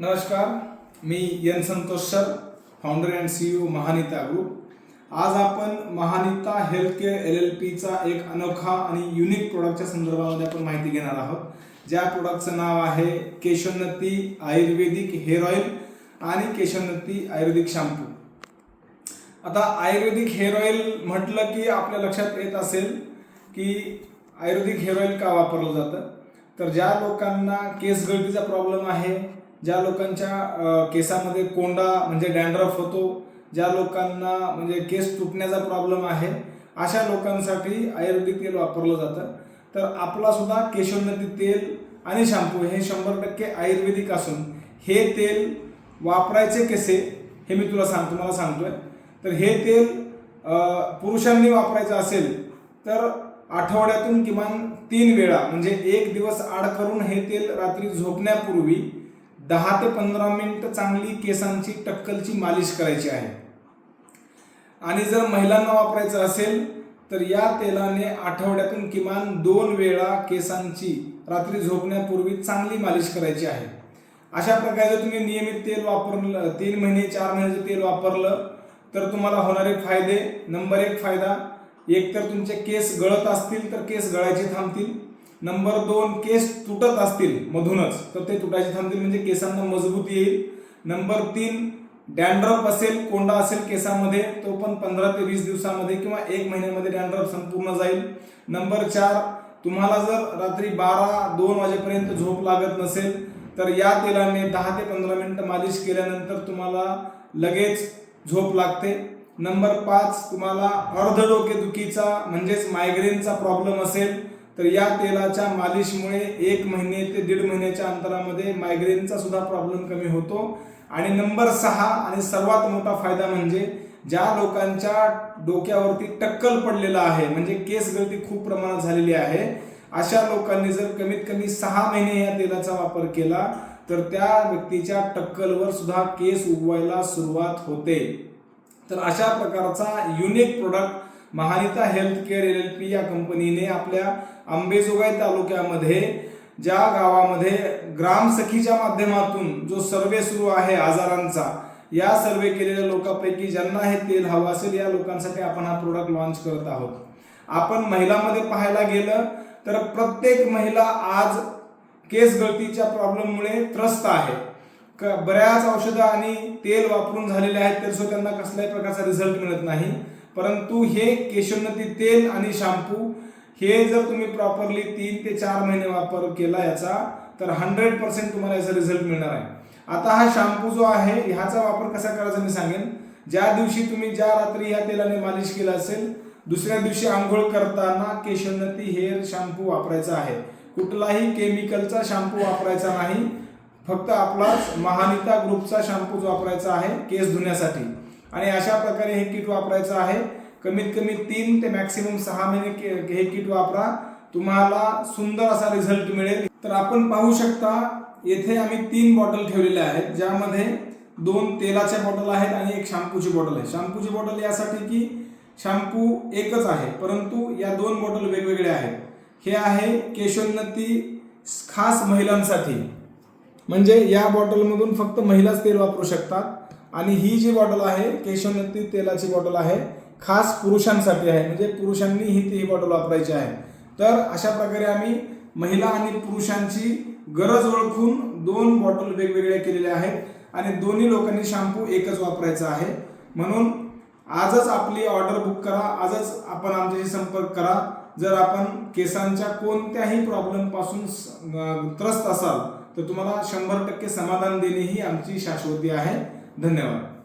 नमस्कार मी N Santosh sir founder and CEO Mahanita group आज आपण Mahanita health care L L पीचा एक अनोखा आणि युनिक प्रोडक्टच्या संदर्भामध्ये आपण माहिती घेणार आहोत. ज्या प्रोडक्टचं नाव आहे केशोन्नती आयुर्वेदिक हेअर ऑइल आणि केशोन्नती आयुर्वेदिक शॅम्पू आता आयुर्वेदिक हेअर ऑइल म्हटलं की आपल्या लक्षात येत असेल की आयुर्वेदिक हेअर ऑइल का वापरलं जातं? तर ज्या लोकांना केस गळतीचा प्रॉब्लेम आहे ज्या लोकांच्या केसामध्ये कोंडा म्हणजे डॅन्ड्रफ होतो ज्या लोकांना म्हणजे केस तुटण्याचा प्रॉब्लेम आहे अशा लोकांसाठी आयुर्वेदिक तेल वापरलं जातं. तर आपला सुद्धा केशोन्नती तेल आणि शॅम्पू हे शंभर टक्के आयुर्वेदिक असून हे तेल वापरायचे कसे हे मी तुला सांगतो तुम्हाला सांगतोय. तर हे तेल पुरुषांनी वापरायचं असेल तर आठवड्यातून किमान तीन वेळा म्हणजे एक दिवस आड करून हे तेल रात्री झोपण्यापूर्वी दहा ते पंधरा मिनिट चांगली केसांची टक्कलची मालिश करायची आहे. आणि जर महिलांना वापरायचं असेल तर या तेलाने आठवड्यातून किमान दोन वेळा केसांची रात्री झोपण्यापूर्वी चांगली मालिश करायची आहे. अशा प्रकारे जर तुम्ही नियमित तेल वापरलं तीन महिने चार महिन्याचं तेल वापरलं तर तुम्हाला होणारे फायदे. नंबर एक फायदा एक तर तुमचे केस गळत असतील तर केस गळायचे थांबतील. नंबर दोन केस तुटत असतील मधूनच तर ते तुटायचे थांबतील म्हणजे केसांना मजबूती येईल. नंबर तीन डॅन्ड्रफ असेल कोंडा असेल केसामध्ये तो पण पंधरा ते वीस दिवसामध्ये किंवा एक महिन्यामध्ये डॅन्ड्रफ संपूर्ण जाईल. नंबर चार तुम्हाला जर रात्री बारा दोन वाजेपर्यंत झोप लागत नसेल तर या तेलाने दहा ते पंधरा मिनिटं मालिश केल्यानंतर तुम्हाला लगेच झोप लागते. नंबर पाच तुम्हाला अर्धडोकेदुखीचा म्हणजेच मायग्रेनचा प्रॉब्लेम असेल तर या तेलाच्या मालिशमुळे एक महिने ते दीड महिन्याच्या अंतरामध्ये मायग्रेनचा सुद्धा प्रॉब्लेम कमी होतो. आणि नंबर सहा आणि सर्वात मोठा फायदा म्हणजे ज्या लोकांच्या डोक्यावरती टक्कल पडलेला आहे म्हणजे केस गळती खूप प्रमाणात झालेली आहे अशा लोकांनी जर कमीत कमी सहा महिने या तेलाचा वापर केला तर त्या व्यक्तीच्या टक्कलवर सुद्धा केस उगवायला सुरुवात होते. तर अशा प्रकारचा unique product Mahanita health care L L P या कंपनीने आपल्या आंबेजोगाई तालुक्यामध्ये ज्या गावामध्ये ग्रामसखीच्या माध्यमातून जो सर्वे सुरू आहे आजारांचा या सर्वे केलेल्या लोकांपैकी ज्यांना हे तेल हवं असेल या लोकांसाठी आपण हा प्रोडक्ट लॉन्च करत आहोत. आपण महिलांमध्ये पाहायला गेलं तर प्रत्येक महिला आज केस गळतीच्या प्रॉब्लेममुळे त्रस्त आहे. क- बऱ्याच औषधं आणि तेल वापरून झालेले आहेत तर सुद्धा त्यांना कसल्याही प्रकारचा रिझल्ट मिळत नाही. परंतु हे केशोन्नती तेल आणि शॅम्पू हे जर तुम्ही प्रॉपरली तीन ते चार महिने वापर केला याचा तर हंड्रेड पर्सेंट तुम्हाला याचा रिझल्ट मिळणार आहे. आता हा शॅम्पू जो आहे ह्याचा वापर कसा करायचा मी सांगेन. ज्या दिवशी तुम्ही ज्या रात्री या तेलाने मालिश केला असेल दुसऱ्या दिवशी आंघोळ करताना केशोन्नती हेअर शॅम्पू वापरायचा आहे. कुठलाही केमिकलचा शॅम्पू वापरायचा नाही. फक्त आपलाच महानिता ग्रुपचा शॅम्पूच वापरायचा आहे केस धुण्यासाठी. आणि अशा प्रकारे हे किट वापरायचं आहे. कमीत कमी तीन ते मॅक्सिमम सहा महिने हे किट वापरा. तुम्हाला सुंदर असा रिझल्ट मिळेल. तर आपण पाहू शकता येथे आम्ही तीन बॉटल ठेवलेल्या आहेत ज्यामध्ये दोन तेलाच्या बॉटल आहेत आणि एक शॅम्पूची बॉटल आहे. शॅम्पूची बॉटल यासाठी की शॅम्पू एकच आहे परंतु या दोन बॉटल वेगवेगळ्या आहेत. हे आहे केशोन्नती खास महिलांसाठी. म्हणजे या बॉटलमधून फक्त महिलाच तेल वापरू शकतात. आणि ही जी बॉटल आहे केशवनती तेलाची बॉटल आहे खास पुरुषांसाठी आहे. म्हणजे पुरुषांनी ही ती बॉटल वापरायची आहे. तर अशा प्रकारे आम्ही महिला आणि पुरुषांची गरज ओळखून दोन बॉटल वेगवेगळ्या केलेल्या आहेत आणि दोन्ही लोकांनी शॅम्पू एकच वापरायचा आहे. म्हणून आजच आपली ऑर्डर बुक करा आजच आपण आमच्याशी संपर्क करा. जर आपण केसांच्या कोणत्याही प्रॉब्लेमपासून त्रस्त असाल तर तुम्हाला शंभर टक्के समाधान देणे ही आमची शाश्वती आहे. धन्यवाद.